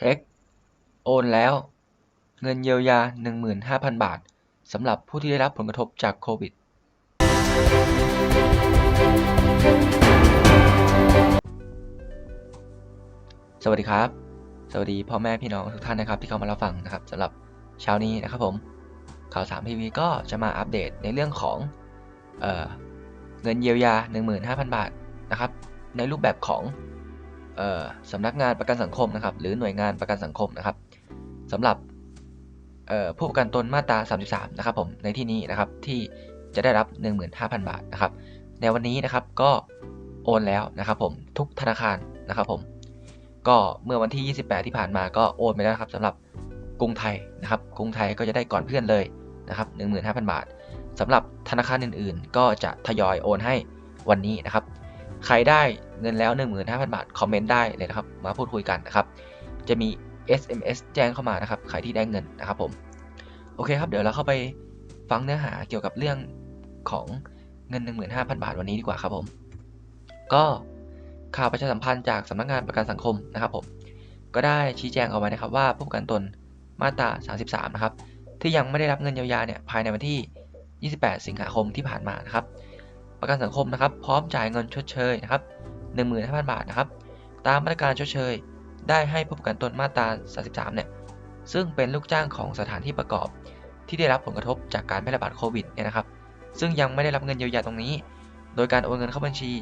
ช็ค โอนแล้ว เงินเยียวยา 15,000 บาทสำหรับผู้ที่ได้รับผลกระทบจากโควิด สวัสดีครับ สวัสดีพ่อแม่พี่น้องทุกท่านนะครับ ที่เข้ามารับฟังนะครับสำหรับเช้านี้นะครับผม ข่าวสามทีวีก็จะมาอัปเดตในเรื่องของเออเงินเยียวยา 15,000 บาทนะครับ ในรูปแบบของ สำนักงานประกันสังคมนะครับ หรือหน่วยงานประกันสังคมนะครับสำหรับผู้ประกันตนมาตรา 33 นะครับผมในที่นี้นะครับที่จะได้รับ 15,000 บาทนะครับในวันนี้นะครับก็โอนแล้วนะครับผมทุกธนาคารนะครับผมก็เมื่อวันที่ 28 ที่ผ่านมาก็โอนไปแล้วครับสำหรับกรุงไทยนะครับกรุงไทยก็จะได้ก่อนเพื่อนเลยนะครับ15,000 บาทสำหรับธนาคารอื่นๆ ก็จะทยอยโอนให้วันนี้นะครับ ใครได้เงินแล้ว 15,000 บาท คอมเมนต์ได้เลยนะครับ มาพูดคุยกันนะครับ จะมี SMS แจ้งเข้ามานะครับ ใครที่ได้เงินนะครับผม โอเคครับ เดี๋ยวเราเข้าไปฟังเนื้อหาเกี่ยวกับเรื่องของเงิน 15,000 บาทวันนี้ดีกว่าครับผม ก็ข่าวประชาสัมพันธ์จากสำนักงานประกันสังคมนะครับผม ก็ได้ชี้แจงเอาไว้นะครับว่าผู้ประกันตนมาตรา 33 นะครับ ที่ยังไม่ได้รับเงินเยียวยาเนี่ยภายในวันที่ 28 สิงหาคมที่ผ่านมานะครับ ประกันสังคมนะครับพร้อมจ่ายเงินชดเชยนะครับ15,000 บาทนะครับตามมาตรการชดเชย ได้ให้ผู้ประกันตนมาตรา 33 เนี่ยซึ่งเป็นลูกจ้างของสถานที่ประกอบ ที่ได้รับผลกระทบจากการแพร่ระบาดโควิดเนี่ยนะครับ ซึ่งยังไม่ได้รับเงินเยียวยาตรงนี้ โดยการโอนเงินเข้าบัญชี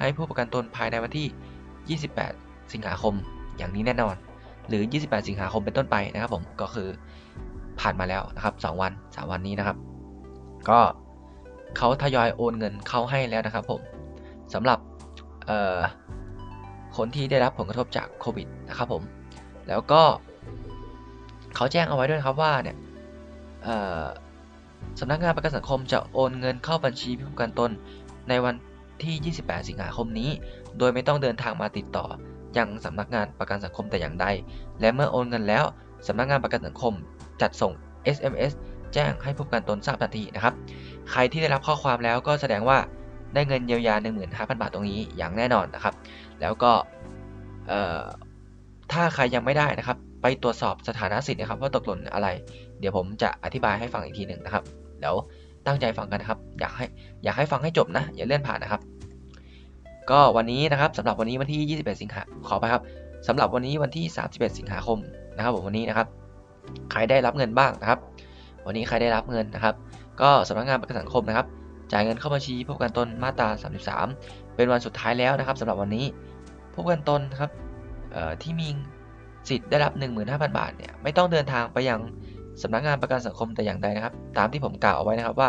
ให้ผู้ประกันตนภายในวันที่ 28 สิงหาคม อย่างนี้แน่นอน หรือ 28 สิงหาคมเป็นต้นไปนะครับผมก็คือผ่านมาแล้วนะครับ 2 วัน 3 วันนี้นะครับ ก็ เขาทยอยโอนเงินเข้าให้แล้วนะครับผมสำหรับคนที่ได้รับผลกระทบจากโควิดนะครับผมแล้วก็เขาแจ้งเอาไว้ด้วยครับว่าเนี่ยสำนักงานประกันสังคมจะโอนเงินเข้าบัญชีผู้ประกันตนในวันที่ 28 สิงหาคมนี้ โดยไม่ต้องเดินทางมาติดต่อยังสำนักงานประกันสังคมแต่อย่างใด และเมื่อโอนเงินแล้วสำนักงานประกันสังคมจัดส่ง SMS แจ้งให้ผู้ประกันตนทราบทันทีนะครับ ใครที่ได้รับข้อความแล้วก็แสดงว่าได้เงินเยียวยา 15,000 บาทตรงนี้อย่างแน่นอนนะครับ แล้วก็ถ้าใครยังไม่ได้นะครับ ไปตรวจสอบสถานะสิทธิ์นะครับ ว่าตกหล่นอะไร เดี๋ยวผมจะอธิบายให้ฟังอีกทีหนึ่งนะครับเดี๋ยวตั้งใจฟังกันนะครับ อยากให้อยากให้ฟังให้จบนะ อย่าเลื่อนผ่านนะครับ ก็วันนี้นะครับสำหรับวันนี้วันที่ 21 สิงหาขอไปครับสำหรับวันนี้วันที่ 31 สิงหาคมนะครับผมวันนี้นะครับ ใครได้รับเงินบ้างนะครับ วันนี้ใครได้รับเงินนะครับ ก็สำนักงานประกันสังคมนะครับ จ่ายเงินเข้าบัญชีผู้ประกันตนมาตรา 33 เป็นวันสุดท้ายแล้วนะครับสำหรับวันนี้ผู้ประกันตนนครับที่มีสิทธิ์ได้รับ 15,000 บาทเนี่ยไม่ต้องเดินทางไปยังสำนักงานประกันสังคมแต่อย่างใดนะครับ ตามที่ผมกล่าวเอาไว้นะครับว่า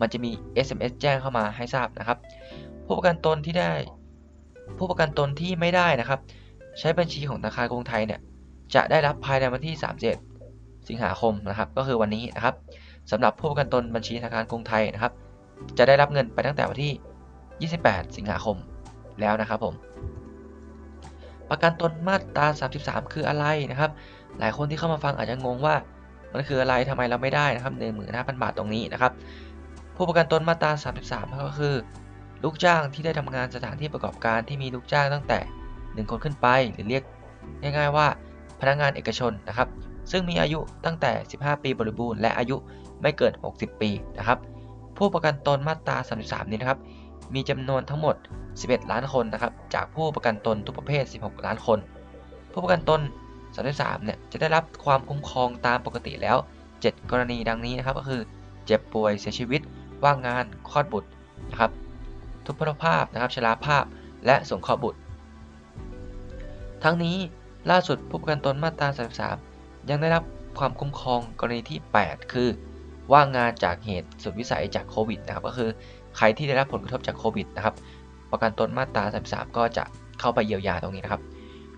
มันจะมี SMS แจ้งเข้ามาให้ทราบนะครับ ผู้ประกันตนที่ได้ ผู้ประกันตนที่ไม่ได้นะครับ ใช้บัญชีของธนาคารกรุงไทยเนี่ยจะได้รับภายในวันที่ 31 สิงหาคมนะครับ ก็คือวันนี้นะครับสำหรับผู้ประกันตนบัญชีธนาคารกรุงไทยนะครับ จะได้รับเงินไปตั้งแต่วันที่ 28 สิงหาคมแล้วนะครับผม ประกันตนมาตรา 33 คืออะไรนะครับ หลายคนที่เข้ามาฟังอาจจะงงว่ามันคืออะไรทำไมเราไม่ได้นะครับ15,000บาทตรงนี้นะครับ ผู้ประกันตนมาตรา 33 ก็คือ ลูกจ้างที่ได้ทำงานสถานที่ประกอบการที่มีลูกจ้างตั้งแต่ 1 คนขึ้นไปหรือเรียกง่าย ๆ ว่าพนักงานเอกชนนะครับ ซึ่งมีอายุตั้งแต่ 15 ปีบริบูรณ์และอายุไม่เกิน 60 ปีนะครับ ผู้ประกันตนมาตรา 33 นี้นะครับ มีจำนวนทั้งหมด 11 ล้านคนนะครับ จากผู้ประกันตนทุกประเภท 16 ล้านคน ผู้ประกันตน 33 เนี่ย จะได้รับความคุ้มครองตามปกติแล้ว 7 กรณีดังนี้นะครับ ก็คือ เจ็บป่วย เสียชีวิต ว่างงาน คลอดบุตรนะครับ ทุพพลภาพนะครับ ชราภาพ และสงเคราะห์บุตร ทั้งนี้ล่าสุดผู้ประกันตนมาตรา 33 ยังได้รับความคุ้มครองกรณีที่ 8 คือ ว่างงานจากเหตุสุดวิสัยจากโควิดนะครับก็คือใครที่ได้รับผลกระทบจากโควิดนะครับประกันตนมาตรา33ก็จะเข้าไปเยียวยาตรงนี้นะครับ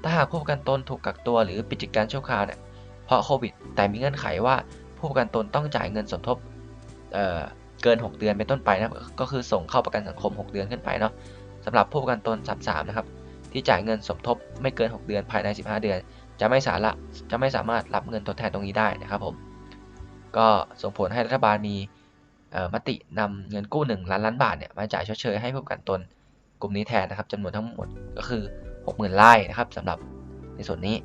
ถ้าหากผู้ประกันตนถูกกักตัวหรือปิดกิจการชั่วคราวเนี่ยเพราะโควิด แต่มีเงื่อนไขว่าผู้ประกันตนต้องจ่ายเงินสมทบเเกิน 6 เดือนเป็นต้นไปนะก็คือส่งเข้าประกันสังคม 6 เดือนขึ้นไปเนาะสำหรับผู้ประกันตน33นะครับที่จ่ายเงินสมทบไม่เกิน 6 เดือนภายใน 15 เดือน จะไม่สาระจะไม่สามารถรับเงินทดแทนตรงนี้ได้นะครับผมก็ส่งผลให้รัฐบาลมีมตินำเงินกู้ 1 ล้านล้านบาทเนี่ยมาจ่ายชดเชยให้ผู้ประกันตนกลุ่มนี้แทนนะครับจำนวนทั้งหมดก็คือ 60,000ไร่นะครับสำหรับในส่วนนี้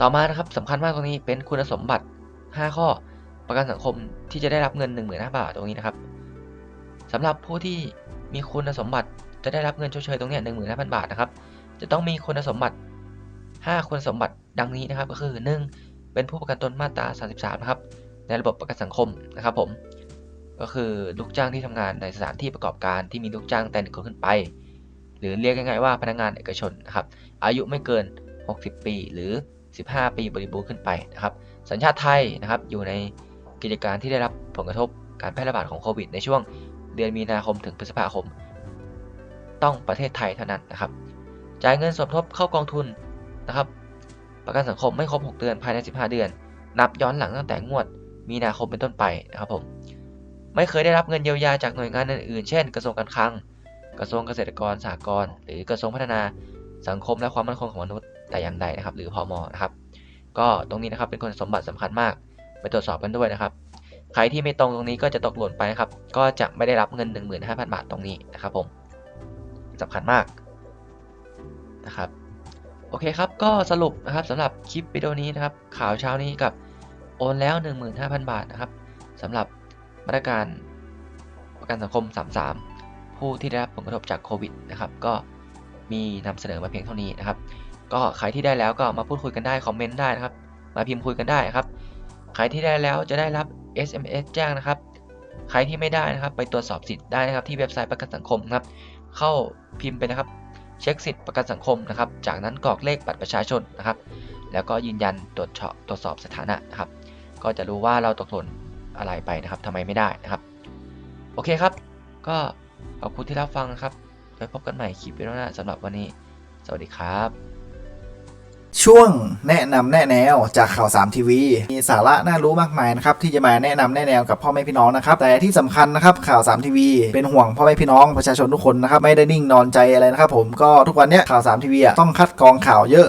ต่อมานะครับสำคัญมากตรงนี้เป็นคุณสมบัติ 5 ข้อประกันสังคมที่จะได้รับเงิน 1 5 0 0 0บาทตรงนี้นะครับสำหรับผู้ที่มีคุณสมบัติจะได้รับเงินชดเชยตรงนี้ย15,000บาทนะครับจะต้องมีคุณสมบัติ 5 คุณสมบัติดังนี้นะครับก็คือ 1. เป็นผู้ประกันตนมาตรา 33 นะครับ ในระบบประกันสังคมนะครับผม ก็คือลูกจ้างที่ทำงานในสถานที่ประกอบการที่มีลูกจ้างแต่หนึ่งคนขึ้นไป หรือเรียกง่ายๆว่าพนักงานเอกชนนะครับอายุไม่เกิน 60 ปีหรือ 15 ปีบริบูรณ์ขึ้นไปนะครับ สัญชาติไทยนะครับอยู่ในกิจการที่ได้รับผลกระทบการแพร่ระบาดของโควิด ในช่วงเดือนมีนาคมถึงพฤษภาคม ต้องประเทศไทยเท่านั้นนะครับ จ่ายเงินสมทบเข้ากองทุน นะครับ ประกันสังคมไม่ครบ 6 เดือนภายใน 15 เดือน นับย้อนหลังตั้งแต่งวด มีนาคมเป็นต้นไปนะครับผม ไม่เคยได้รับเงินเยียวยาจากหน่วยงานอื่นๆ เช่น กระทรวงการคลัง กระทรวงเกษตรกรสหกรณ์ หรือกระทรวงพัฒนาสังคมและความมั่นคงของมนุษย์แต่อย่างใดนะครับ หรือพอมนะครับ ก็ตรงนี้นะครับเป็นคุณสมบัติสำคัญมาก ไปตรวจสอบกันด้วยนะครับ ใครที่ไม่ตรงตรงนี้ก็จะตกหล่นไปนะครับ ก็จะไม่ได้รับเงิน 15,000 บาทตรงนี้นะครับผมสำคัญมากนะครับ โอเคครับ ก็สรุปนะครับสำหรับคลิปวิดีโอนี้นะครับ ข่าวเช้านี้กับโอนแล้ว 15,000 บาทนะครับสำหรับมาตรการประกันสังคม 33 ผู้ที่ได้รับผลกระทบจากโควิดนะครับ ก็มีนำเสนอมาเพียงเท่านี้นะครับ ก็ใครที่ได้แล้วก็มาพูดคุยกันได้คอมเมนต์ได้นะครับ มาพิมพ์คุยกันได้ครับ ใครที่ได้แล้วจะได้รับ SMS แจ้งนะครับ ใครที่ไม่ได้นะครับ ไปตรวจสอบสิทธิ์ได้นะครับที่เว็บไซต์ประกันสังคมนะครับ เข้าพิมพ์ไปนะครับ เช็คสิทธิ์ประกันสังคมนะครับ จากนั้นกรอกเลขบัตรประชาชนนะครับ แล้วก็ยืนยันตรวจตรวจสอบสถานะนะครับ ก็จะรู้ว่าเราตกหล่นอะไรไปนะครับทำไมไม่ได้นะครับ โอเคครับ ก็ขอบคุณที่รับฟังนะครับไว้พบกันใหม่คลิปวิดีโอหน้าสำหรับวันนี้ สวัสดีครับ ช่วงแนะนำแนะแนวจากข่าวสามทีวีมีสาระน่ารู้มากมายนะครับที่จะมาแนะนำแนะแนวกับพ่อแม่พี่น้องนะครับแต่ที่สำคัญนะครับข่าวสามทีวีเป็นห่วงพ่อแม่พี่น้องประชาชนทุกคนนะครับไม่ได้นิ่งนอนใจอะไรนะครับผมก็ทุกวันเนี้ยข่าวสามทีวีต้องคัดกรองข่าวเยอะ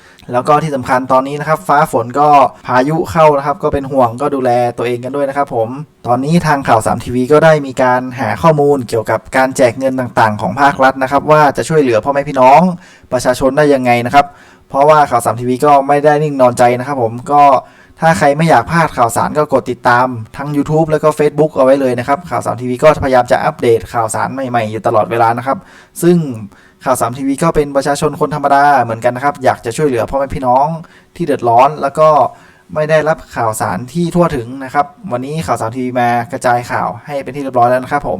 แล้วก็ที่สำคัญตอนนี้นะครับ ฟ้าฝนก็พายุเข้านะครับ ก็เป็นห่วงก็ดูแลตัวเองกันด้วยนะครับผม ตอนนี้ทางข่าว3ทีวีก็ได้มีการหาข้อมูลเกี่ยวกับการแจกเงินต่างๆ ของภาครัฐนะครับ ว่าจะช่วยเหลือพ่อแม่พี่น้อง ประชาชนได้ยังไงนะครับ เพราะว่าข่าว3ทีวีก็ไม่ได้นิ่งนอนใจนะครับ ผมก็ถ้าใครไม่อยากพลาดข่าวสารก็กดติดตามทั้ง YouTube แล้วก็ Facebook เอาไว้เลยนะครับข่าว3ทีวีก็พยายามจะอัปเดตข่าวสารใหม่ๆอยู่ตลอดเวลานะครับ ซึ่ง ข่าวสามทีวีก็เป็นประชาชนคนธรรมดาเหมือนกันนะครับ อยากจะช่วยเหลือพ่อแม่พี่น้องที่เดือดร้อน แล้วก็ไม่ได้รับข่าวสารที่ทั่วถึงนะครับ วันนี้ข่าวสามทีวีมากระจายข่าวให้เป็นที่เรียบร้อยแล้วนะครับผม